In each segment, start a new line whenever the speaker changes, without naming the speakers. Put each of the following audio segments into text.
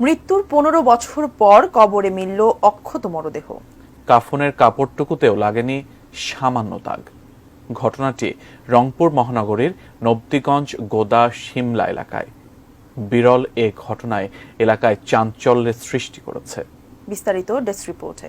মৃত্যুর পনেরো বছর পর কবরে মিলল অক্ষত মরদেহ।
কাফনের কাপড়টুকুতেও লাগেনি সামান্য দাগ। ঘটনাটি রংপুর মহানগরীর নবদিগঞ্জ গোদা সিমলা এলাকায়। বিরল এ ঘটনায় এলাকায় চাঞ্চল্যের সৃষ্টি করেছে।
বিস্তারিত ডেস্ক রিপোর্টে।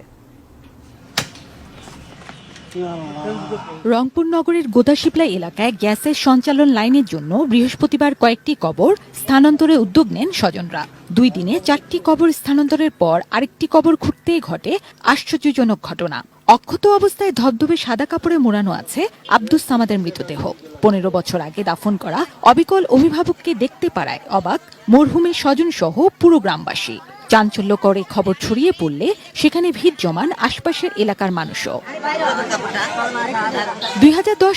রংপুর নগরের গোদাশিপলা এলাকায় গ্যাসের সঞ্চালন লাইনের জন্য বৃহস্পতিবার কয়েকটি কবর স্থানান্তরে উদ্যোগ নেন স্বজনরা। দুই দিনে চারটি কবর স্থানান্তরের পর আরেকটি কবর খুঁড়তেই ঘটে আশ্চর্যজনক ঘটনা। অক্ষত অবস্থায় ধবধবে সাদা কাপড়ে মোড়ানো আছে আব্দুস সামাদের মৃতদেহ। পনেরো বছর আগে দাফন করা অবিকল অভিভাবককে দেখতে পারায় অবাক মরহুমের স্বজন সহ পুরো গ্রামবাসী। চাঞ্চল্যকর এই খবর ছড়িয়ে পড়লে সেখানে ভিড় জমান আশপাশের এলাকার মানুষও। দুই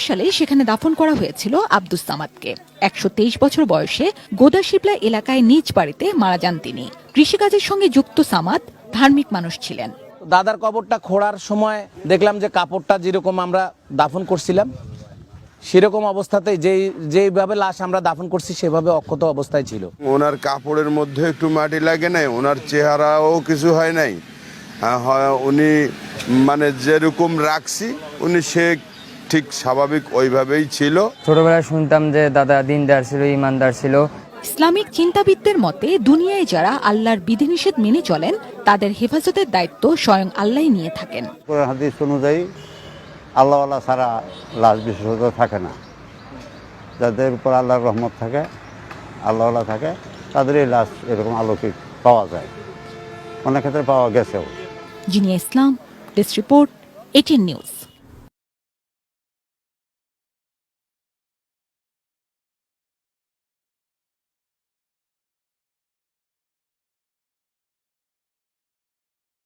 সালে সেখানে দাফন করা হয়েছিল আব্দুস সামাদকে। একশো তেইশ বছর বয়সে গোদাশিপলা এলাকায় নিজ বাড়িতে মারা যান তিনি। কৃষিকাজের সঙ্গে যুক্ত সামাদ ধার্মিক মানুষ ছিলেন।
দাদার কবরটা খোঁড়ার সময় দেখলাম যে কাপড়টা যেরকম আমরা দাফন করছিলাম সেরকম অবস্থাতে যেই যেইভাবে লাশ আমরা দাফন করছি সেভাবে অক্ষত অবস্থায় ছিল।
ওনার কাপড়ের মধ্যে একটু মাটি লাগে নাই ওনার চেহারাও কিছু হয় নাই। হ্যাঁ, উনি মানে যেরকম রাখছি উনি সে ঠিক স্বাভাবিক ওইভাবেই ছিল।
ছোটবেলায় শুনতাম যে দাদা দিনদার ছিল ইমানদার ছিল।
ইসলামিক চিন্তাবিদদের মতে দুনিয়ায় যারা আল্লাহর বিধিনিষেধ মেনে চলেন তাদের হেফাজতের দায়িত্ব স্বয়ং আল্লাহ নিয়ে থাকেন।
হাদিস অনুযায়ী আল্লাহওয়ালা ছাড়া লাশ বিশেষত থাকে না। যাদের উপর আল্লাহর রহমত থাকে, আল্লাহওয়ালা থাকে তাদের এই লাশ এরকম আলোকিক পাওয়া যায়। অনেক ক্ষেত্রে পাওয়া গেছেও।
Zinia Islam, desk report ATN news.